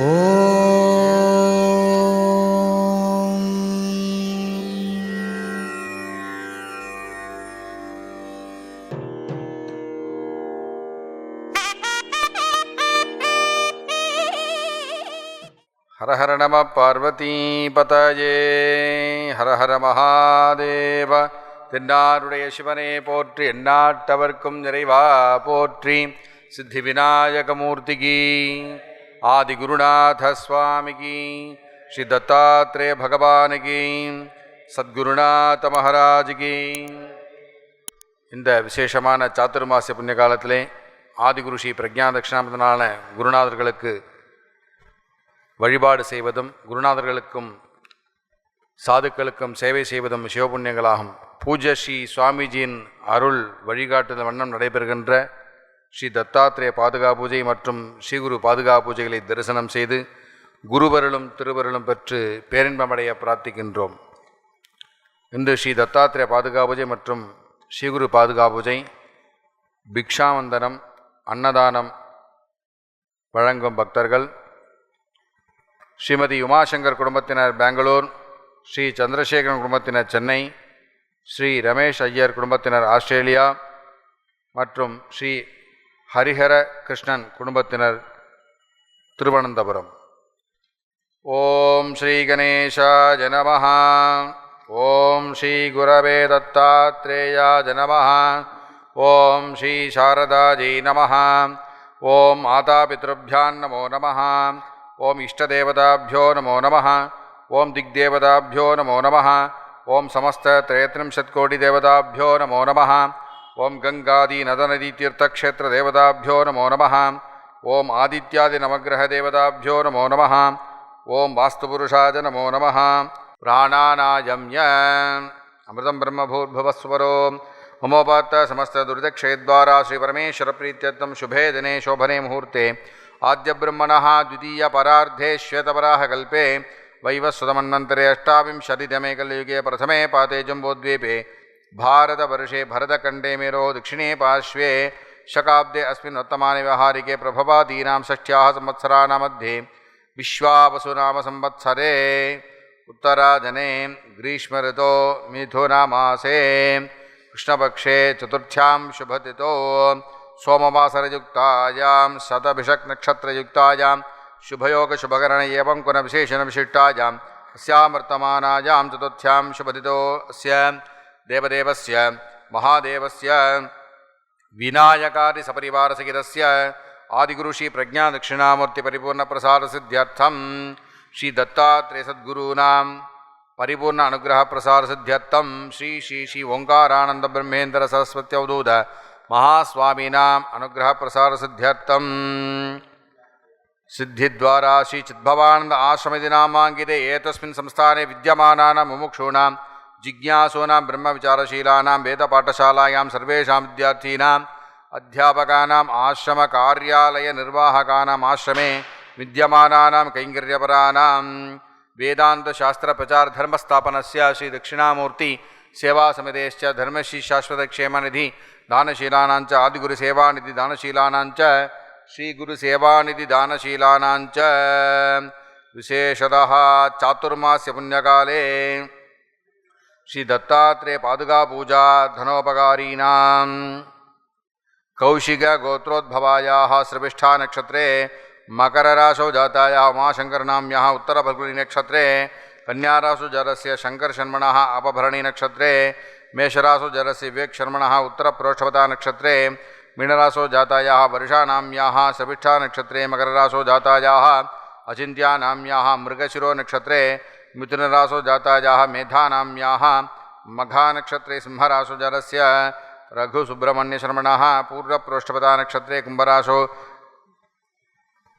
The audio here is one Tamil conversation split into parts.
ஹர ஹர நம பார்வதி பதயே ஹர ஹர மகாதேவ தென்னாருடைய சிவனே போற்றி எந்நாட்டவர்க்கும் நிறைவா போற்றி। சித்தி விநாயகமூர்த்திகி ஆதி குருநாத சுவாமிகி ஸ்ரீ தத்தாத்ரே பகவானுகி சத்குருநாத மகாராஜுகி இந்த விசேஷமான சாத்துர்மாசிய புண்ணிய காலத்திலே ஆதிகுரு ஸ்ரீ பிரஜா தட்சிணாமதனான குருநாதர்களுக்கு வழிபாடு செய்வதும் குருநாதர்களுக்கும் சாதுக்களுக்கும் சேவை செய்வதும் சிவபுண்ணியங்களாகும். பூஜ ஸ்ரீ சுவாமிஜியின் அருள் வழிகாட்டுதல் வண்ணம் நடைபெறுகின்ற ஸ்ரீ தத்தாத்திரேய பாதுகா பூஜை மற்றும் ஸ்ரீகுரு பாதுகா பூஜைகளை தரிசனம் செய்து குருவருளும் திருவருளும் பெற்று பேரின்பமடைய பிரார்த்திக்கின்றோம். இன்று ஸ்ரீ தத்தாத்திரேய பாதுகா பூஜை மற்றும் ஸ்ரீகுரு பாதுகா பூஜை பிக்ஷாவந்தனம் அன்னதானம் வழங்கும் பக்தர்கள் ஸ்ரீமதி உமாசங்கர் குடும்பத்தினர் பெங்களூர் ஸ்ரீ சந்திரசேகரன் குடும்பத்தினர் சென்னை ஸ்ரீ ரமேஷ் ஐயர் குடும்பத்தினர் ஆஸ்திரேலியா மற்றும் ஸ்ரீ ஹரிஹர கிருஷ்ணன் குடும்பத்தினர் திருவனந்தபுரம். ஓம் ஸ்ரீ கணேஷா ஜனமஹா ஓம் ஸ்ரீ குரவே தத்தாத்ரேயா ஜனமஹா ஓம் ஸ்ரீ சாரதாஜி நமஹா. ஓம் மாதா பித்ருபியான் நமோ நமஹா. ஓம் இஷ்டதேவதாபியோ நமோ நமஹா. ஓம் திக்தேவதாபியோ நமோ நமஹா. ஓம் சமஸ்த திரேத்ரிம்சத்கோடி தேவதாபியோ நமோ நமஹா. ஓம் समस्तत्रयत्रिंशत्कोटिदेवताभ्यो नमो नमः ॐ गङ्गादीनदनदीतीर्थक्षेत्रदेवताभ्यो नमो नमः ॐ आदित्यादिनवग्रहदेवताभ्यो नमो नमः ॐ वास्तुपुरुषाय नमो नमः प्राणानायम्य अमृतं ब्रह्मभूर्भुवस्वरो ममोपात्त समस्तदुरितक्षयद्वारा श्रीपरमेश्वरप्रीत्यर्थं शुभे दिने शोभने मुहूर्ते आद्यब्रह्मणः द्वितीयपरार्धे श्वेतपराहकल्पे वैवस्वतमन्वन्तरे अष्टाविंशतितमे कलयुगे प्रथमे पाते जम्बोद्वीपे भारतवर्षे भरतखण्डे मेरो दक्षिणे पार्श्वे शकाब्दे अस्मिन् वर्तमाने व्यवहारिके प्रभवादीनां षष्ठ्याः संवत्सराणां मध्ये विश्वावसुनाम संवत्सरे उत्तराजने ग्रीष्मऋतो मिथुनमासे, कृष्णपक्षे चतुर्थ्यां शुभतितो सोमवासरयुक्तायां शतभिषक्नक्षत्रयुक्तायां शुभयोगशुभकरण एवं कुणविशेषणविशिष्टायाम् अस्यां वर्तमानायां चतुर्थ्यां शुभदितो अस्य देवदेवस्य, महादेवस्य आदिगुरुश्री प्रज्ञादक्षिणामूर्तिपरिपूर्णप्रसादसिद्ध्यर्थं श्रीदत्तात्रेयसद्गुरूणां परिपूर्ण अनुग्रहप्रसादसिद्ध्यर्थं श्री श्री श्री ओङ्कारानन्दब्रह्मेन्द्रसरस्वत्यवधूत महास्वामीनाम् अनुग्रहप्रसादसिद्ध्यर्थं सिद्धिद्वारा श्रीचिद्भवानन्द आश्रमदि नामाङ्किते एतस्मिन् संस्थाने विद्यमानानां मुमुक्षूणां जिज्ञासूनां ब्रह्मविचारशीलानां वेदपाठशालायां सर्वेषां विद्यार्थीनाम् अध्यापकानाम् आश्रमकार्यालयनिर्वाहकानाम् आश्रमे, विद्यमानानां कैङ्कर्यपराणां वेदान्तशास्त्रप्रचारधर्मस्थापनस्य श्रीदक्षिणामूर्ति, सेवासमितेश्च धर्मश्री शाश्वतक्षेमनिधि दानशीलानां च आदिगुरुसेवानिधि, दानशीलानां च श्रीगुरुसेवानिधि, दानशीलानां च। विशेषतः चातुर्मास्य पुण्यकाले श्री दत्तात्रेय पादुका पूजा धनोपकारीना कौशिक गोत्रोद्भवाया श्रविष्ठा नक्षत्रे मकर राशो जाताया उमाशंकर नाम्या उत्तर फल्गुणी नक्षत्रे कन्या राशु जरस्य शंकर शर्मण अपभरणी नक्षत्रे मेषरासु जरस्य विवेक शर्मण उत्तर प्रोषवता नक्षत्रे मीनरासो जाताया वर्षा नाम्या श्रविष्ठा नक्षत्रे मकर राशो जाताया अचिंत्या मृगशिरो नक्षत्रे मिथुनरासो जाता जाह मेधानाम यहाँ मघा नक्षत्रे सिंहरासो जरस्य रघु सुब्रमण्य श्रमण पूर्व पृष्ठपता नक्षत्रे कुंभराशो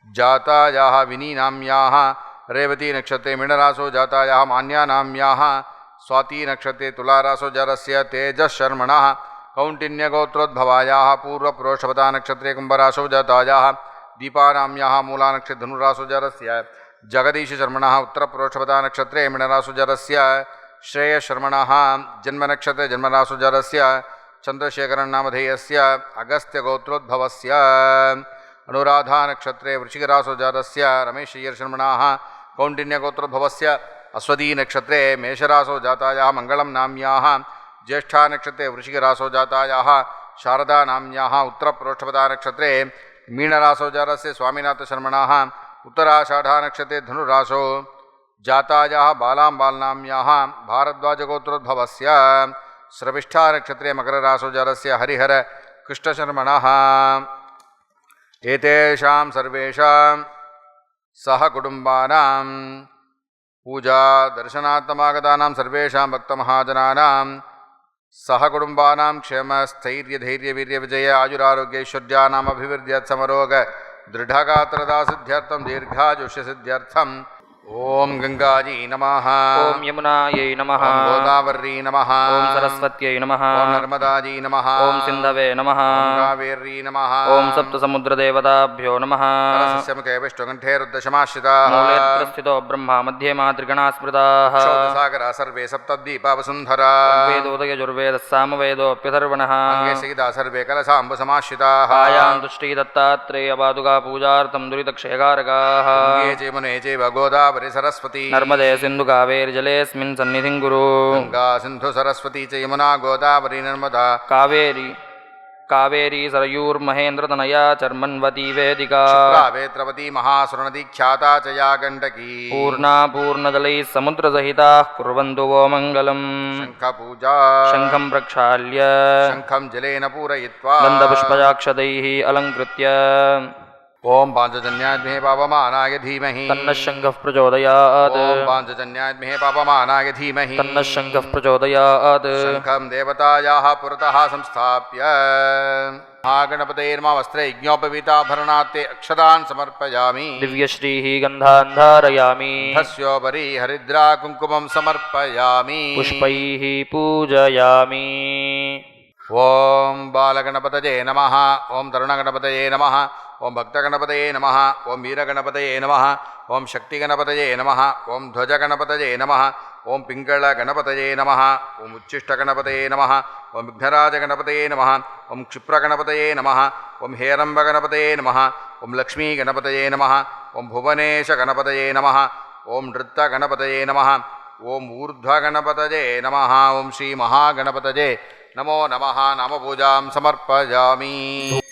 जाता जाह विनी नाम यहाँ रेवती नक्षत्रे मीनरासो जाता जाह मान्या नाम यहाँ स्वाति नक्षत्रे तुलारासो जरस्य तेजशर्मण कौंडिन्यगोत्रोद्भवाया पूर्व पृष्ठपता नक्षत्रे कुंभराशो जाता जाह दीपा नाम यहाँ मूला नक्षत्र धनुरासो जरस्य जगदीशशर्मण उत्तरपुरोक्षपदा नक्षत्रे मिणरासुजरस्य श्रेयशर्मणः जन्मनक्षत्रे जन्मरासुजरस्य चन्द्रशेखरन्नामधेयस्य अगस्त्यगोत्रोद्भवस्य अनुराधानक्षत्रे वृषिकरासुजातस्य रमेशय्यर्शर्मणाः नक्षत्रे अश्वतीनक्षत्रे मेषरासोजातायाः मङ्गलं नाम्याः ज्येष्ठानक्षत्रे वृषिकरासोजातायाः नक्षत्रे उत्तरप्रोष्ठपदानक्षत्रे मीनरासोजारस्य स्वामीनाथशर्मण उत्तराषाढ़ा नक्षते धनुराशो जाताया बालां बालनाम्या भारद्वाजगोत्रोद्भव से श्रविष्ठा नक्षत्रे मकरराशो से हरिहर कृष्णशर्मण। एतेषां सर्वेषां सह कुटुम्बानां पूजा दर्शनात्मागतानां सर्वेषां भक्तमहाजनानां सहकुटुम्बानां क्षेमस्थैर्यधैर्यवीर्यविजय आयुरारोग्यैश्वर्यानामभिवृद्ध्यत्समरोग दृढ़गात्रदा सिद्ध्यर्थम दीर्घाजुष्य सिद्ध्यर्थम ॐ गङ्गाजी नमः। ॐ यमुनायै नमः। ॐ गोदावर्यै नमः। ॐ सरस्वत्यै नमः। ॐ नर्मदाजी नमः। ॐ सिन्धवे नमः। ॐ कावेर्यै नमः। ॐ सप्तसमुद्रदेवताभ्यो नमः। कलशस्य मुखे विष्णुकण्ठे रुद्रशमाश्रिताः मूलेऽत्रस्थितो ब्रह्मा मध्ये मातृगणा स्मृताः क्षौतसागरा सर्वे सप्तद्वीपावसुन्धरा। वेदोदयजुर्वेदः सामवेदोऽप्यथर्वणः। अङ्गे सहिता सर्वे कलशाम्बुसमाश्रिताः। आयां तुष्टिः दत्तात्रेयपादुका पूजार्थं दुरितक्षयकारकाः गङ्गे चैमुने चैव గోదావరి సరస్వతి నర్మదే సింధు కావేరి జలేస్మిన్ సన్నిధిం గురు. గంగా సింధు సరస్వతి చ యమునా గోదావరి నర్మదా. కావేరి కావేరీ సరయూర్మహేంద్రతనయా చర్మన్వతీ వేదికా. వేత్రవతీ మహాసురణది ఖ్యాతా చయా గండకీ పూర్ణా పూర్ణజలై సముద్రసహితా కుర్వంతు వో మంగళం శంఖ పూజా శంఖం ప్రక్షాళ్య శంఖం జలేన పూరయిత్వా. గంధపుష్పయాక్షతై అలంకృత్య. ॐ पाञ्चजन्याद्महे पापमानाय धीमहि। तन्नः शङ्खः प्रचोदयात्। ॐ पाञ्चजन्याद्महे पापमानाय धीमहि। तन्नः शङ्खः प्रचोदयात्। शङ्खं देवतायाः पुरतः संस्थाप्य। महागणपतेर्मा वस्त्रे यज्ञोपवीताभरणात् ते अक्षतान् समर्पयामि। दिव्यश्रीः गन्धान् धारयामि। तस्योपरि हरिद्रा कुङ्कुमं समर्पयामि। पुष्पैः पूजयामि। ॐ बालगणपतये नमः। ॐ तरुणगणपतये नमः। ஓம் பக்தகணபதையே நம ஓம் வீரகணபதையே நம ஓம் சக்தி கணபதையே நம ஓம் துவஜ கணபதையே நம ஓம் பிங்கள கணபதையே நம ஓம் உச்சிஷ்ட கணபதையே நம ஓம் விக்னராஜ கணபதையே நம ஓம் க்ஷிப்ர கணபதையே நம ஓம் ஹேரம்ப கணபதையே நம ஓம் லக்ஷ்மீ கணபதையே நம ஓம் புவனேஷ கணபதையே நம ஓம் நிருத்த நம ஓம் ஊர்த்வ நம ஓம் ஸ்ரீ नमो नमः नामपूजां समर्पयामि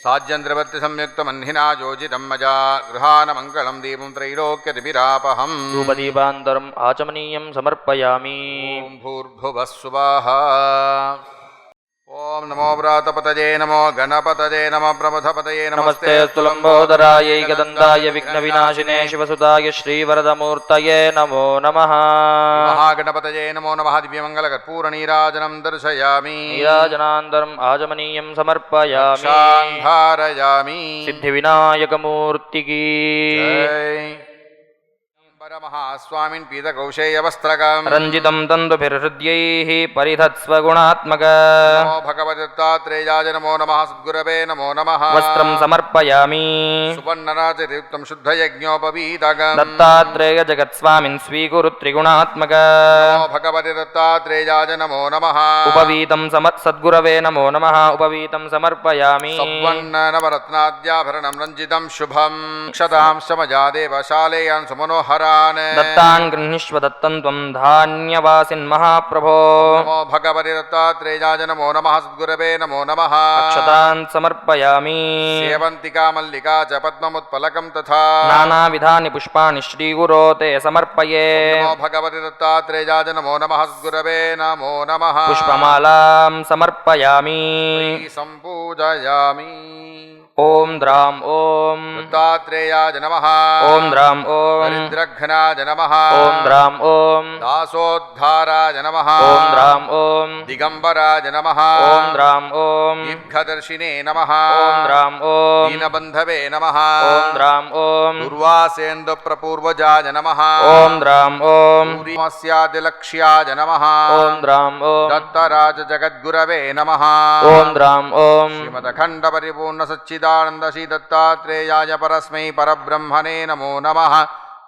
साज्यन्द्रवत्तिसंयुक्तमह्निना योजितं मजा गृहानमङ्गलं दीपं त्रैलोक्यतिभिरापहम् धूपदीपान्तरम् आचमनीयं समर्पयामि ॐ भूर्भुवः ఓం నమో వ్రాతపతయే నమో గణపతయే నమ ప్రమథపతయే నమస్తే. స్థులంబోదరాయై గదందాయ విఘ్న వినాశినే శివసుతాయ శ్రీవరదమూర్తయే నమో నమ. మహాగణపతయే నమో నమ. దివ్యమంగళ కర్పూర నీరాజనం దర్శయామి. నీరాజనాంతరం ఆజమనీయం సమర్పయామి. సిద్ధి వినాయకమూర్తికి रञ्जितं तन्तुभिर्हृद्यैः परिधत्स्वगुणात्मक नमो भगवदत्तात्रेयाय नमो नमः सद्गुरवे नमो नमः वस्त्रं समर्पयामि सुवर्णराजयुक्तं शुद्धयज्ञोपवीतकम् दत्तात्रेय जगत्स्वामिन् स्वीकुरु त्रिगुणात्मक नमो भगवते दत्तात्रेयाय नमो नमः उपवीतं समत् सद्गुरवे नमो नमः उपवीतं समर्पयामि सब्वन्नवरत्नाद्याभरणं रञ्जितं शुभं क्षतां शमजादेव शालेयान् सुमनोहरान् दत्तान् गृह्णीष्व दत्तं त्वं धान्यवासिन् महाप्रभो नमो भगवते दत्तात्रेयाय नमो नमः सद्गुरवे नमो नमः अक्षतान् समर्पयामि सेवन्तिका मल्लिका च पद्ममुत्पलकं तथा नानाविधानि पुष्पाणि श्रीगुरो ते समर्पये नमो भगवते दत्तात्रेयाय नमो नमः सद्गुरवे नमो नमः पुष्पमालां समर्पयामि सम्पूजयामि ॐ द्रां ॐ दत्तात्रेयाय नमः ॐ द्रां ॐ दरिद्रघ्नाय नमः ॐ द्रां ॐ दासोद्धाराय नमः ॐ द्रां ॐ दिगम्बराय नमः ॐ द्रां ॐ दीर्घदर्शिने नमः ॐ द्रां ॐ दीनबन्धवे नमः ॐ द्रां ॐ दुर्वासेन्दुप्रपूर्वजाय नमः ॐ द्रां ॐ सूर्यमस्यादिलक्ष्याय नमः ॐ द्रां ॐ दत्तराजजगद्गुरवे नमः ॐ द्रां ॐ श्रीमदखण्डपरिपूर्णसच्चिदानन्दश्री दत्तात्रेयाय परस्मै परब्रह्मणे नमो नमः।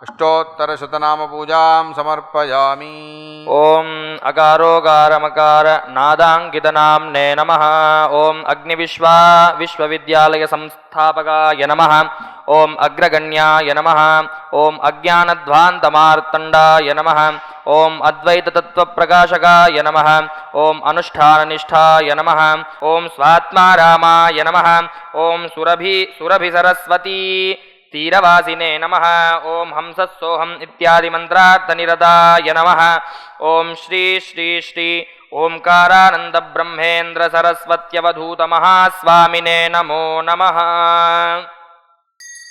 अष्टोत्तरशतनामपूजां समर्पयामि। ॐ अकारोगारमकार नादाङ्कितनाम्ने नमः। ॐ अग्निविश्वा विश्वविद्यालयसंस्थापकाय नमः। ॐ अग्रगण्याय नमः। ॐ अज्ञानध्वान्तमार्तण्डाय नमः। ॐ अद्वैततत्त्वप्रकाशकाय नमः। ॐ अनुष्ठाननिष्ठाय नमः। ॐ स्वात्मारामाय नमः। ॐ सुरभि सुरभिसरस्वती तीरवासिने नमः। ॐ हंसस्सोऽहम् इत्यादिमन्त्रार्थनिरताय नमः। ॐ श्री श्री श्री ओङ्कारानन्दब्रह्मेन्द्रसरस्वत्यवधूतमहास्वामिने नमो नमः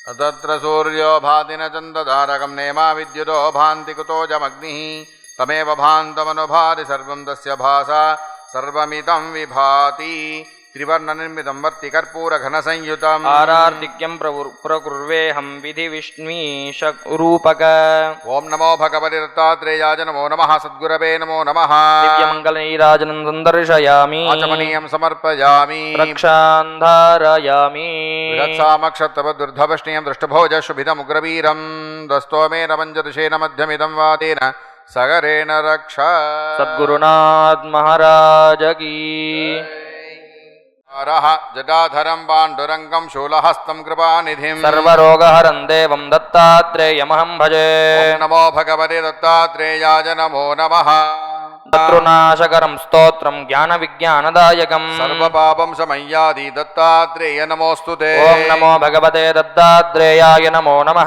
तत्र सूर्यो भाति न चन्दधारकं नेमा विद्युतो भान्ति कुतोजमग्निः तमेव भान्तमनुभाति सर्वं तस्य भासा, सर्वमिदं विभाति। त्रिवर्णनिर्मितं वर्ति कर्पूरघनसंयुतम् आरार्तिक्यं प्रवृ- प्रकुर्वेऽहं विधिविष्णुमीशरूपक ॐ नमो भगवते दत्तात्रेयाय नमो नमः सद्गुरवे नमो नमः दिव्यमङ्गलनीराजनं सन्दर्शयामि आचमनीयं समर्पयामि रक्षान्धारयामि विदत्सामक्षत्तवदुर्धवष्णीयं दृष्टभोज शुभिदमुग्रवीरं दस्तोमेन पञ्चदशेन मध्यमिदं वातेन सगरेण रक्ष सद्गुरुनाथ महाराज की रः जटाधरं पाण्डुरङ्गं शूलहस्तं कृपानिधिं सर्वरोगहरं देवं दत्तात्रेयमहं भजे ॐ नमो भगवते दत्तात्रेयाय नमो नमः శత్రునాశకరం స్తోత్రం జ్ఞాన విజ్ఞానదాయకం సర్వపాపం శమయ్యాది దత్తాత్రేయ నమోస్తు ఓం నమో భగవతే దత్తాత్రేయాయ నమో నమ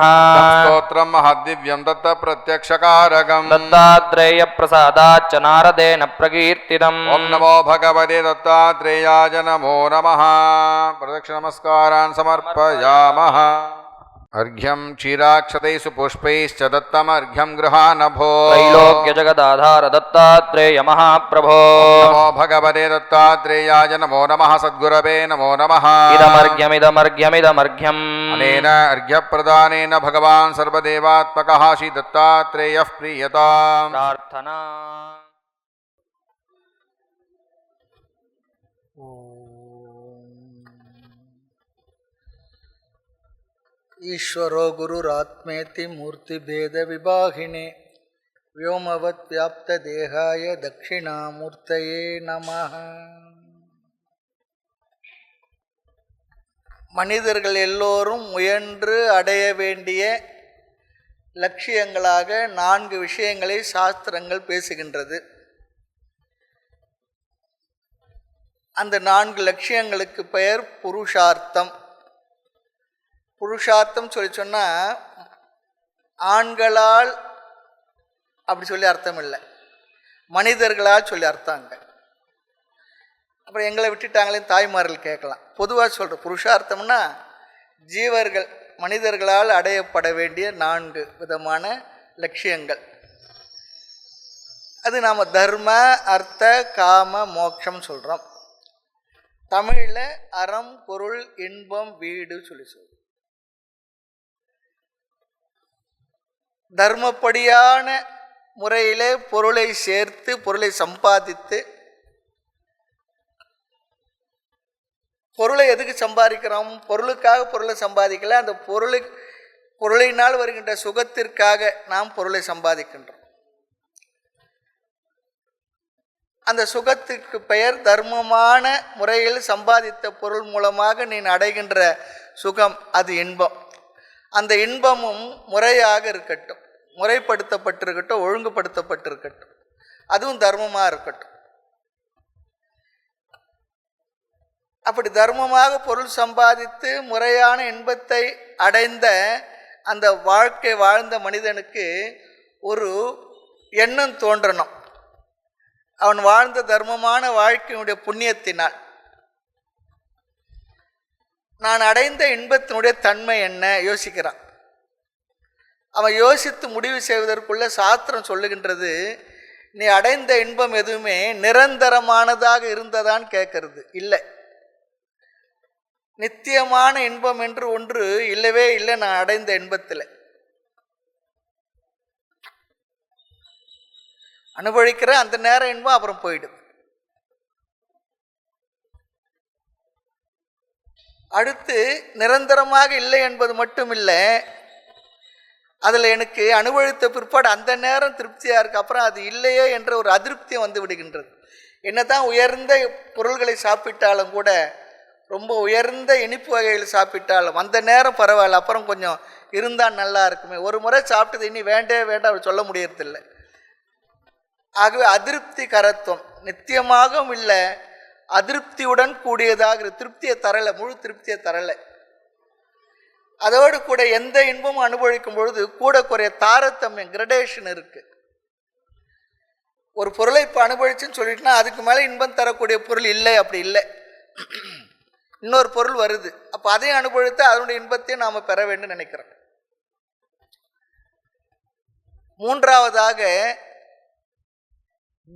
స్తోత్రం మహద్దివ్యం దత్త ప్రత్యక్షకారకం దత్తాత్రేయ ప్రసాదాచ్చ నారదేన ప్రకీర్తితం ఓం నమో భగవతే దత్తాత్రేయాయ నమో నమ ప్రదక్షిణ నమస్కారాన్ సమర్పయామః अर्घ्यं क्षीराक्षतैः पुष्पैश्च दत्तमर्घ्यं गृहानभो। दत्तात्रेय महाप्रभो नमो भगवते दत्तात्रेयाय नमो नमः सद्गुरवे नमो नमः। इदमर्घ्यमिदमर्घ्यमिदमर्घ्यम्। अनेन अर्घ्यप्रदानेन भगवान् सर्वदेवात्मकः श्रीदत्तात्रेयः प्रीयताम्। प्रार्थना। ईश्वरो गुरुरात्मेति मूर्तिभेदविभागिने व्योमवद्व्याप्तदेहाय दक्षिणामूर्तये नमः மனிதர்கள் எல்லோரும் முயன்று அடைய வேண்டிய லட்சியங்களாக நான்கு விஷயங்களை சாஸ்திரங்கள் பேசுகின்றது அந்த நான்கு லட்சியங்களுக்கு பெயர் புருஷார்த்தம் புருஷார்த்தம் சொல்லி சொன்னால் ஆண்களால் அப்படி சொல்லி அர்த்தம் இல்லை. மனிதர்களால் சொல்லி அர்த்தங்க அப்புறம் எங்களை விட்டுட்டாங்களே தாய்மார்கள் கேட்கலாம். பொதுவாக சொல்கிற புருஷார்த்தம்னா ஜீவர்கள் மனிதர்களால் அடையப்பட வேண்டிய நான்கு விதமான லட்சியங்கள். அது நாம் தர்ம அர்த்த காம மோட்சம் சொல்கிறோம் தமிழில் அறம் பொருள் இன்பம் வீடு சொல்லி சொல்கிறோம் தர்மப்படியான முறையிலே பொருளை சேர்த்து பொருளை சம்பாதித்து பொருளை எதுக்கு சம்பாதிக்கிறோம்? பொருளுக்காக பொருளை சம்பாதிக்கல. அந்த பொருளை பொருளினால் வருகின்ற சுகத்திற்காக நாம் பொருளை சம்பாதிக்கின்றோம். அந்த சுகத்துக்கு பெயர் தர்மமான முறையில் சம்பாதித்த பொருள் மூலமாக நீ அடைகின்ற சுகம் அது இன்பம். அந்த இன்பமும் முறையாக இருக்கட்டும். முறைப்படுத்தப்பட்டிருக்கட்டும் ஒழுங்குபடுத்தப்பட்டிருக்கட்டும். அதுவும் தர்மமாக இருக்கட்டும். அப்படி தர்மமாக பொருள் சம்பாதித்து முறையான இன்பத்தை அடைந்த அந்த வாழ்க்கை வாழ்ந்த மனிதனுக்கு ஒரு எண்ணம் தோன்றணும். அவன் வாழ்ந்த தர்மமான வாழ்க்கையினுடைய புண்ணியத்தினால். நான் அடைந்த இன்பத்தினுடைய தன்மை என்ன? யோசிக்கிறான். அவன் யோசித்து முடிவு செய்வதற்குள்ள சாஸ்திரம் சொல்லுகின்றது நீ அடைந்த இன்பம் எதுவுமே நிரந்தரமானதாக இருந்ததான்னு கேட்கறது இல்லை. நித்தியமான இன்பம் என்று ஒன்று இல்லவே இல்லை நான் அடைந்த இன்பத்தில். அனுபவிக்கிற அந்த நேரம் இன்பம் அப்புறம் போயிடும் அடுத்து நிரந்தரமாக இல்லை என்பது மட்டும் இல்லை அதில் எனக்கு அனுபவித்த பிற்பாடு அந்த நேரம் திருப்தியாக இருக்கு. அப்புறம் அது இல்லையே என்ற ஒரு அதிருப்தியும் வந்து விடுகின்றது. என்ன தான் உயர்ந்த பொருள்களை சாப்பிட்டாலும் கூட ரொம்ப உயர்ந்த இனிப்பு வகைகள் சாப்பிட்டாலும் அந்த நேரம் பரவாயில்ல அப்புறம் கொஞ்சம் இருந்தால் நல்லா இருக்குமே. ஒரு முறை சாப்பிட்டது இனி வேண்டவே வேண்டாம் அப்படி சொல்ல முடியறதில்லை. ஆகவே அதிருப்தி கரத்துவம் நித்தியமாகவும் இல்லை அதிருப்தியுடன் கூடியதாக திருப்தியை தரலை முழு திருப்தியை தரலை. அதோடு கூட எந்த இன்பமும் அனுபவிக்கும் பொழுது கூட குறைய தாரதமியம் கிரடேஷன் இருக்கு. ஒரு பொருளை இப்போ அனுபவிச்சுன்னு சொல்லிட்டுனா அதுக்கு மேலே இன்பம் தரக்கூடிய பொருள் இல்லை அப்படி இல்லை. இன்னொரு பொருள் வருது. அப்போ அதையும் அனுபவித்து அதனுடைய இன்பத்தையும் நாம் பெற வேண்டும் நினைக்கிறோம். மூன்றாவதாக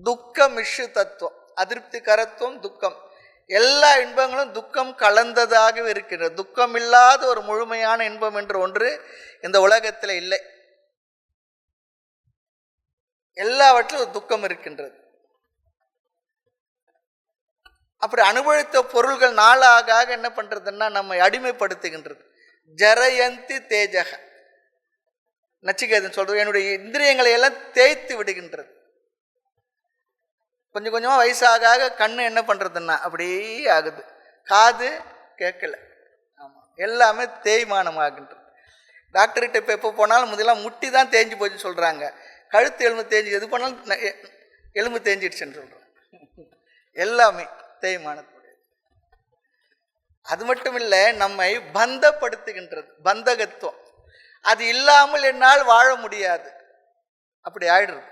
துக்க மிஷு தத்துவம். அதிருப்திகரத்துவம் துக்கம். எல்லா இன்பங்களும் துக்கம் கலந்ததாகவே இருக்கின்றது துக்கம் இல்லாத ஒரு முழுமையான இன்பம் என்று ஒன்று இந்த உலகத்தில் இல்லை. எல்லாவற்றிலும் ஒரு துக்கம் இருக்கின்றது. அப்படி அனுபவித்த பொருள்கள் நாளாக ஆக என்ன பண்றதுன்னா நம்மை அடிமைப்படுத்துகின்றது. ஜரயந்தி தேஜக. நச்சிகேதன் சொல்றது என்னுடைய இந்திரியங்களை எல்லாம் தேய்த்து விடுகின்றது. கொஞ்சம் கொஞ்சமாக வயசாக ஆக கண்ணு என்ன பண்ணுறதுன்னா அப்படியே ஆகுது. காது கேட்கல. ஆமாம் எல்லாமே தேய்மானம் ஆகின்றது டாக்டர்கிட்ட இப்போ எப்போ போனாலும் முதலாம் முட்டி தான் தேஞ்சு போச்சுன்னு சொல்கிறாங்க கழுத்து எலும்பு தேஞ்சு எது பண்ணாலும் எலும்பு தேஞ்சிடுச்சுன்னு சொல்கிறோம் எல்லாமே தேய்மானத்துடைய அது மட்டும் இல்லை நம்மை பந்தப்படுத்துகின்றது பந்தகத்துவம். அது இல்லாமல் என்னால் வாழ முடியாது. அப்படி ஆயிடுறது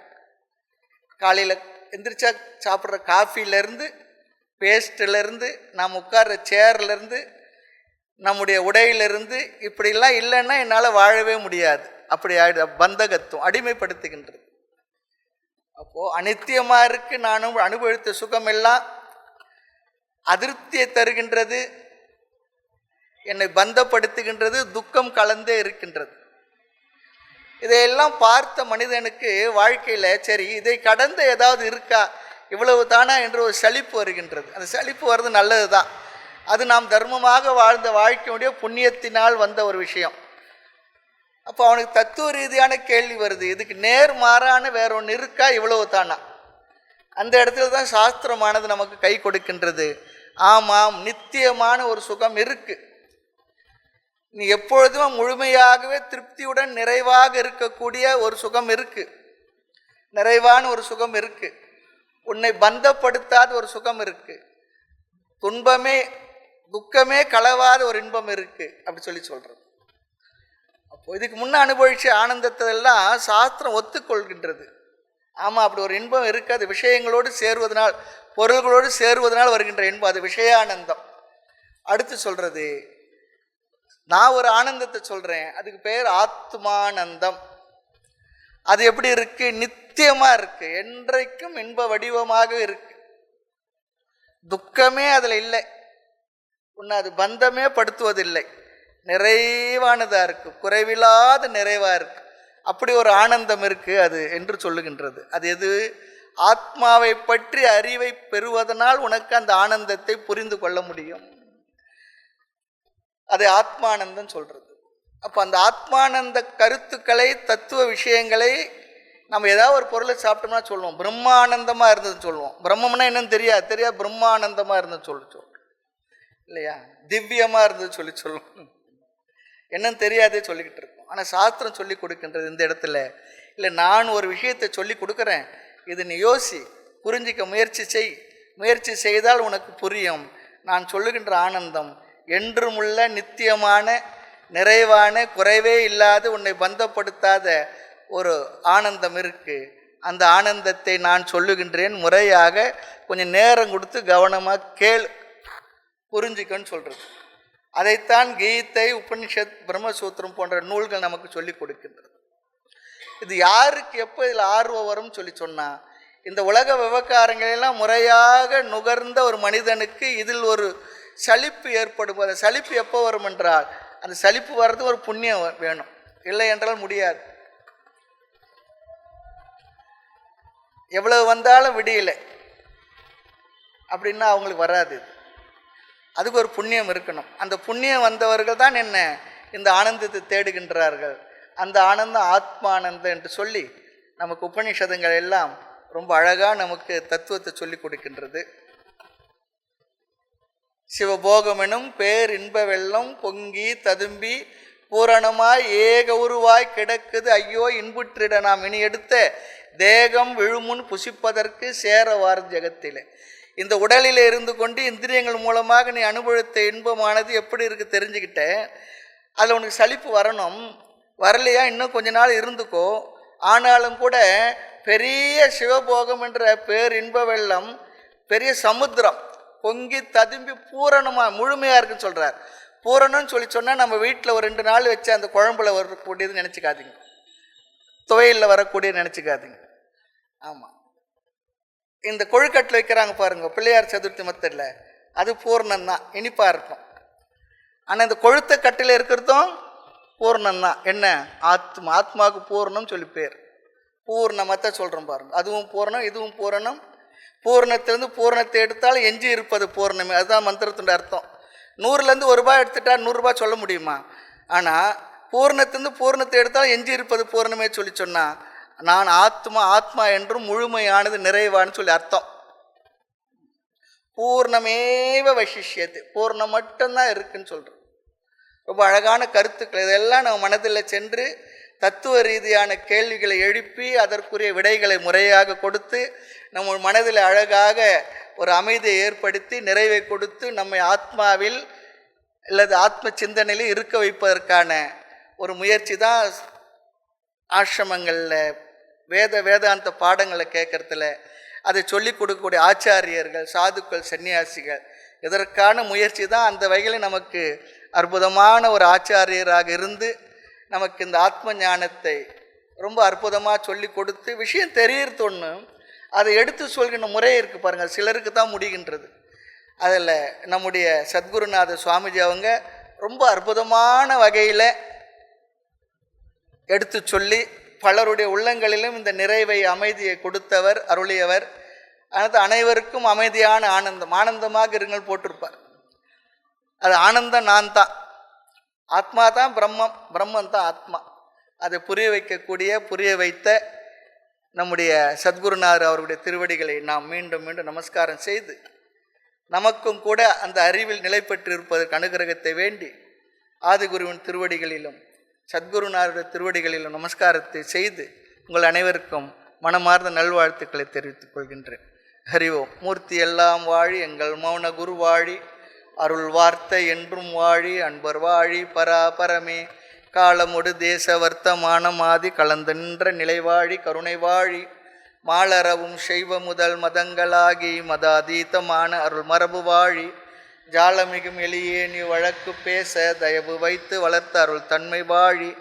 காலையில் எந்திரிச்சா சாப்பிட்ற காஃபிலேருந்து பேஸ்ட்டிலேருந்து நாம் உட்கார்ற சேர்லேருந்து நம்முடைய உடையிலிருந்து இப்படிலாம் இல்லைன்னா என்னால் வாழவே முடியாது. அப்படி ஆயிடு பந்தகத்துவம் அடிமைப்படுத்துகின்றது. அப்போது அனித்தியமாக இருக்கு நானும் அனுபவித்த சுகமெல்லாம் அதிருப்தியை தருகின்றது என்னை பந்தப்படுத்துகின்றது துக்கம் கலந்தே இருக்கின்றது. இதையெல்லாம் பார்த்த மனிதனுக்கு வாழ்க்கையில் சரி இதை கடந்து ஏதாவது இருக்கா? இவ்வளவு தானா என்று ஒரு சலிப்பு வருகின்றது. அந்த சலிப்பு வர்றது நல்லது தான் அது நாம் தர்மமாக வாழ்ந்த வாழ்க்கையுடைய புண்ணியத்தினால் வந்த ஒரு விஷயம். அப்போ அவனுக்கு தத்துவ ரீதியான கேள்வி வருது. இதுக்கு நேர் மாறான வேற ஒன்று இருக்கா? இவ்வளவு தானா? அந்த இடத்துல தான் சாஸ்திரமானது நமக்கு கை கொடுக்கின்றது. ஆமாம் நித்தியமான ஒரு சுகம் இருக்குது நீ எப்பொழுதும் முழுமையாகவே திருப்தியுடன் நிறைவாக இருக்கக்கூடிய ஒரு சுகம் இருக்கு. நிறைவான ஒரு சுகம் இருக்கு. உன்னை பந்தப்படுத்தாத ஒரு சுகம் இருக்கு. துன்பமே துக்கமே கலவாத ஒரு இன்பம் இருக்கு அப்படி சொல்லி சொல்றது. அப்போ இதுக்கு முன்ன அனுபவிச்ச ஆனந்தத்தை எல்லாம் சாஸ்திரம் ஒத்துக்கொள்கின்றது. ஆமாம் அப்படி ஒரு இன்பம் இருக்காது அது விஷயங்களோடு சேருவதனால் பொருள்களோடு சேருவதனால் வருகின்ற இன்பம். அது விஷயானந்தம். அடுத்து சொல்றது நான் ஒரு ஆனந்தத்தை சொல்கிறேன் அதுக்கு பேர் ஆத்மானந்தம். அது எப்படி இருக்கு? நித்தியமாக இருக்கு. என்றைக்கும் இன்ப வடிவமாக இருக்கு. துக்கமே அதில் இல்லை. உன்னை அது பந்தமே படுத்துவதில்லை. நிறைவானதாக இருக்கு. குறைவில்லாத நிறைவாக இருக்கு. அப்படி ஒரு ஆனந்தம் இருக்கு அது என்று சொல்லுகின்றது. அது எது? ஆத்மாவை பற்றி அறிவை பெறுவதனால் உனக்கு அந்த ஆனந்தத்தை புரிந்து கொள்ள முடியும். அது ஆத்மானந்தம் சொல்கிறது அப்போ அந்த ஆத்மானந்த கருத்துக்களை தத்துவ விஷயங்களை நம்ம ஏதாவது ஒரு பொருளை சாப்பிட்டோம்னா சொல்லுவோம். பிரம்மானந்தமாக இருந்ததுன்னு சொல்லுவோம். பிரம்மம்னா என்னன்னு தெரியாது. தெரியாது பிரம்மானந்தமாக இருந்தது சொல்லி சொல்கிறோம் இல்லையா? திவ்யமாக இருந்தது சொல்லி சொல்லுவோம். என்னன்னு தெரியாதே சொல்லிக்கிட்டு இருக்கோம். ஆனால் சாஸ்திரம் சொல்லி கொடுக்கின்றது இந்த இடத்துல. இல்லை நான் ஒரு விஷயத்தை சொல்லி கொடுக்குறேன். இது நீ யோசி. புரிஞ்சிக்க முயற்சி செய். முயற்சி செய்தால் உனக்கு புரியும். நான் சொல்லுகின்ற ஆனந்தம். என்றுமுள்ள நித்தியமான நிறைவான குறைவே இல்லாத உன்னை பந்தப்படுத்தாத ஒரு ஆனந்தம் இருக்குது அந்த ஆனந்தத்தை நான் சொல்லுகின்றேன் முறையாக கொஞ்சம் நேரம் கொடுத்து கவனமாக கேள் புரிஞ்சுக்கன்னு சொல்கிறது அதைத்தான் கீதை உபனிஷத் பிரம்மசூத்திரம் போன்ற நூல்கள் நமக்கு சொல்லி கொடுக்கின்றது. இது யாருக்கு எப்போ இதில் ஆர்வம் வரும்னு சொல்லி சொன்னால் இந்த உலக விவகாரங்களெல்லாம் முறையாக நுகர்ந்த ஒரு மனிதனுக்கு இதில் ஒரு சலிப்பு ஏற்படும் அந்த சலிப்பு எப்போ வரும் என்றால் அந்த சலிப்பு வர்றது ஒரு புண்ணியம் வேணும். இல்லை என்றால் முடியாது. எவ்வளவு வந்தாலும் விடியலை. அப்படின்னா அவங்களுக்கு வராது அதுக்கு ஒரு புண்ணியம் இருக்கணும். அந்த புண்ணியம் வந்தவர்கள் தான் என்ன? இந்த ஆனந்தத்தை தேடுகின்றார்கள். அந்த ஆனந்தம் ஆத்மானந்தம் என்று சொல்லி நமக்கு உபநிஷதங்கள் எல்லாம் ரொம்ப அழகாக நமக்கு தத்துவத்தை சொல்லி கொடுக்கின்றது. சிவபோகமெனும் பேர் இன்ப வெள்ளம் பொங்கி ததும்பி பூரணமாய் ஏக உருவாய் கிடக்குது. ஐயோ இன்புற்றிட நாம் இனி எடுத்த தேகம் விழுமுன் புசிப்பதற்கு சேரவார் ஜெகத்திலே. இந்த உடலில் இருந்து கொண்டு இந்திரியங்கள் மூலமாக நீ அனுபவித்த இன்பமானது எப்படி இருக்கு தெரிஞ்சுக்கிட்ட? அதில் உனக்கு சலிப்பு வரணும். வரலையா? இன்னும் கொஞ்ச நாள் இருந்துக்கோ. ஆனாலும் கூட பெரிய சிவபோகம் என்ற பேர் இன்ப வெள்ளம் பெரிய சமுத்திரம் பொங்கி ததும்பி பூரணமாக முழுமையாக இருக்குன்னு சொல்கிறார் பூரணம்னு சொல்லி சொன்னால் நம்ம வீட்டில் ஒரு ரெண்டு நாள் வச்சு அந்த குழம்புல வரக்கூடியது நினச்சிக்காதீங்க. துவையலில் வரக்கூடியது நினச்சிக்காதீங்க. ஆமாம் இந்த கொழுக்கட்டில் வைக்கிறாங்க பாருங்க பிள்ளையார் சதுர்த்தி மத்தடில் அது பூர்ணம் தான் இனிப்பாக இருக்கும். ஆனால் இந்த கொழுத்த கட்டில் இருக்கிறதும் பூர்ணம் தான் என்ன? ஆத்மா ஆத்மாவுக்கு பூர்ணம் சொல்லி பேர். பூர்ணமத்தை சொல்கிறோம் பாருங்கள் அதுவும் பூரணம் இதுவும் பூரணம் பூரணத்திலேருந்து பூரணத்தை எடுத்தாலும் எஞ்சி இருப்பது பூர்ணமே. அதுதான் மந்திரத்துடைய அர்த்தம். நூறுலேருந்து ஒரு ரூபாய் எடுத்துட்டா நூறுரூபா சொல்ல முடியுமா? ஆனால் பூர்ணத்திலேருந்து பூர்ணத்தை எடுத்தாலும் எஞ்சி இருப்பது பூர்ணமே சொல்லி சொன்னால் நான் ஆத்மா ஆத்மா என்றும் முழுமையானது நிறைவான்னு சொல்லி அர்த்தம். பூர்ணமேவ வசிஷ்யத்து பூர்ணம் மட்டும்தான் இருக்குன்னு சொல்கிறோம் ரொம்ப அழகான கருத்துக்கள். இதெல்லாம் நம்ம மனதில் சென்று தத்துவ ரீதியான கேள்விகளை எழுப்பி அதற்குரிய விடைகளை முறையாக கொடுத்து நம்ம மனதில் அழகாக ஒரு அமைதியை ஏற்படுத்தி நிறைவை கொடுத்து நம்மை ஆத்மாவில் அல்லது ஆத்ம சிந்தனையில் இருக்க வைப்பதற்கான ஒரு முயற்சி தான் ஆசிரமங்களில் வேத வேதாந்த பாடங்களை கேட்கறதுல அதை சொல்லிக் கொடுக்கக்கூடிய ஆச்சாரியர்கள் சாதுக்கள் சன்னியாசிகள். இதற்கான முயற்சி தான் அந்த வகையில் நமக்கு அற்புதமான ஒரு ஆச்சாரியராக இருந்து நமக்கு இந்த ஆத்ம ஞானத்தை ரொம்ப அற்புதமாக சொல்லி கொடுத்து விஷயம் தெரியறது ஒன்று அதை எடுத்து சொல்கின்ற முறை இருக்குது பாருங்கள் சிலருக்கு தான் முடிகின்றது. அதில் நம்முடைய சத்குருநாத சுவாமிஜி அவங்க ரொம்ப அற்புதமான வகையில் எடுத்து சொல்லி பலருடைய உள்ளங்களிலும் இந்த நிறைவை அமைதியை கொடுத்தவர் அருளியவர். அது அனைவருக்கும் அமைதியான ஆனந்தம். ஆனந்தமாக இருங்கள் போட்டிருப்பார். அது ஆனந்தம் நான் தான். ஆத்மா தான் பிரம்மம். பிரம்மன் தான் ஆத்மா. அதை புரிய வைக்கக்கூடிய புரிய வைத்த நம்முடைய சத்குருநாதர் அவருடைய திருவடிகளை நாம் மீண்டும் மீண்டும் நமஸ்காரம் செய்து நமக்கும் கூட அந்த அறிவில் நிலை பெற்றிருப்பதற்கு அனுகிரகத்தை வேண்டி ஆதிகுருவின் திருவடிகளிலும் சத்குருநாதருடைய திருவடிகளிலும் நமஸ்காரத்தை செய்து உங்கள் அனைவருக்கும் மனமார்ந்த நல்வாழ்த்துக்களை தெரிவித்துக் கொள்கின்றேன். ஹரி ஓம். மூர்த்தி எல்லாம் வாழி எங்கள் மௌன குரு வாழி அருள் வார்த்தை என்றும் வாழி அன்பர் வாழி பராபரமே காலமொடு தேச வர்த்தமானம் ஆதி கலந்தென்ற நிலைவாழி கருணை வாழி மாலரவும் செய்வ முதல் மதங்களாகி மதாதீதமான அருள் மரபு வாழி ஜாலமிகும் எளியே நீ வழக்கு பேச தயவு வைத்து வளர்த்த அருள் தன்மை வாழி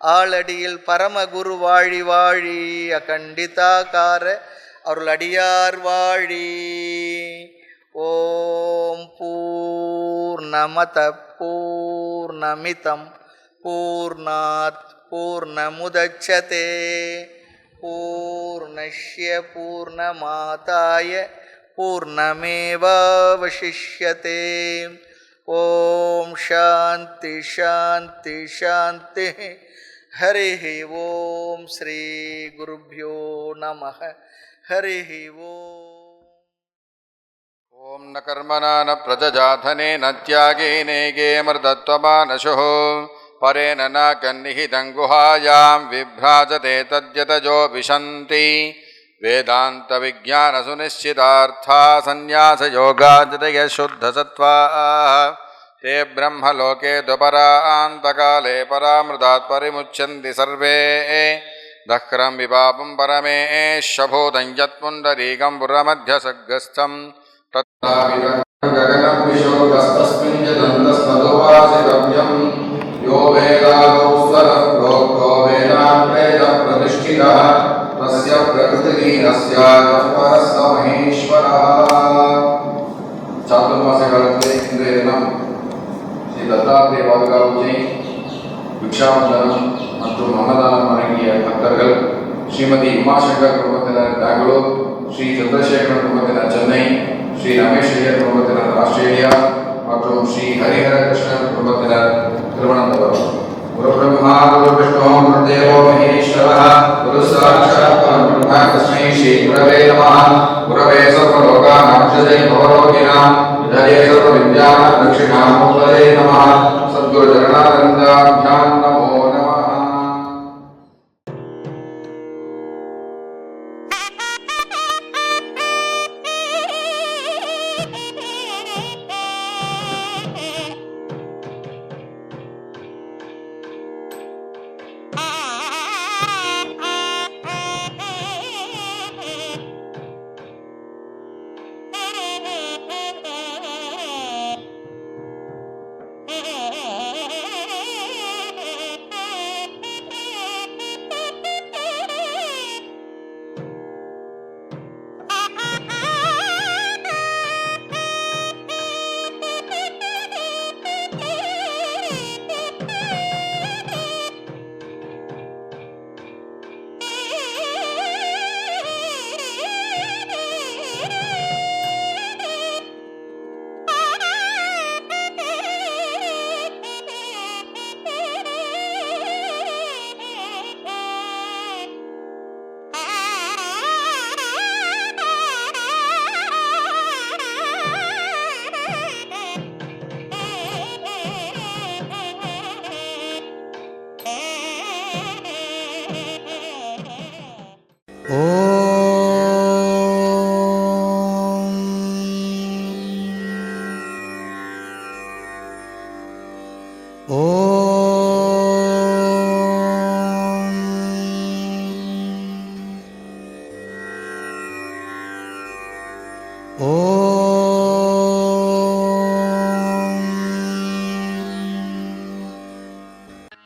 ஆளடியில் பரமகுரு வாழி வாழி அகண்டிதாகார அருள் அடியார் வாழி. ஓம் பூர்ணமத பூர்ணமிதம். पूर्णात् पूर्णमुदच्छते। पूर्णस्य पूर्णमाताय पूर्णमेवावशिष्यते। ॐ शान्ति शान्ति शान्तिः। हरिः ॐ श्रीगुरुभ्यो नमः। हरिः ॐ न कर्मणा न प्रजजाधने न त्यागे नेगे मृदत्वमानशुः परेण न कन्निहितं गुहायां विभ्राजते तद्यतजो विशन्ति। वेदान्तविज्ञानसुनिश्चितार्था सन्न्यासयोगाजतय शुद्धसत्त्वाः। ते ब्रह्मलोके द्वपरान्तकाले परामृतात् परिमुच्यन्ति सर्वे। दह्रं विपापं परमेशभूतं यत्पुण्डरीकं पुरमध्यसग्रस्थं गगनं विशोकस्तस्मिन् यो वेदागौ स्वरः प्रोक्तो वेदान्तेन प्रतिष्ठितः तस्य प्रकृतिलीनस्यातः परः स महेश्वरः சாத்துர்மாச காலத்திலே இன்றைய தினம் ஸ்ரீ தத்தாத்திரேய பாதுகாப்பு பிக்ஷாவந்தனம் மற்றும் அன்னதானம் வழங்கிய பக்தர்கள் ஸ்ரீமதி உமாசங்கர் குடும்பத்தினர் பெங்களூர் ஸ்ரீ சந்திரசேகரன் குடும்பத்தினர் சென்னை ஸ்ரீ ரமேஷ் ஐயர் குடும்பத்தினர் ஆஸ்திரேலியா மற்றும் ஸ்ரீ ஹரிஹர கிருஷ்ணன் குடும்பத்தினர் திருவனந்தபுரம் குரு பிரம்மா குரு விஷ்ணு குரு தேவோ மகேஸ்வரः குரு சாட்சாத் பரபிரம்ம தஸ்மை ஸ்ரீ குரவே நமः குரவே சர்வ லோகானாம் ஜதே பவரோகிணாம் விதயே சர்வ வித்யான தட்சிணாமூலதே நமः சத்குரு சரணானந்தாபியாம் நமோ